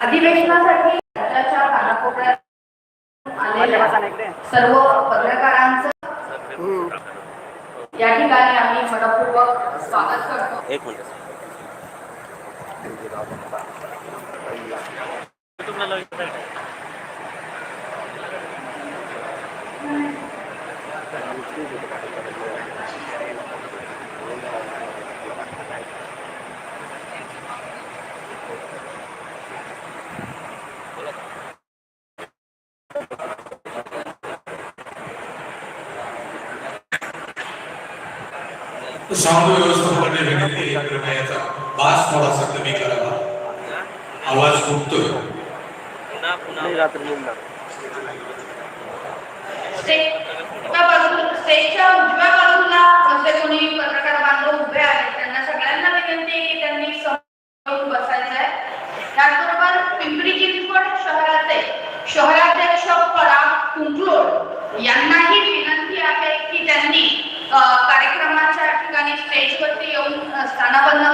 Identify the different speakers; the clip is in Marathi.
Speaker 1: अधिवेशनासाठी राज्याच्या कानाकोपऱ्यात आलेल्या सर्व पत्रकारांचं या ठिकाणी आम्ही मनपूर्वक स्वागत करतो.
Speaker 2: एक मिनिट.
Speaker 3: साऊंड विनंती याचा बास थोडासा कमी करावा. आवाज फुटतोय.
Speaker 2: पुन्हा पुन्हा.
Speaker 1: स्टेजच्या त्याचबरोबर पिंपरी चिंचवड शहराचे शहराध्यक्ष पराग कुंकलोड यांनाही विनंती आहे की त्यांनी कार्यक्रमाच्या ठिकाणी स्टेजवरती येऊन अ, स्थानापन्न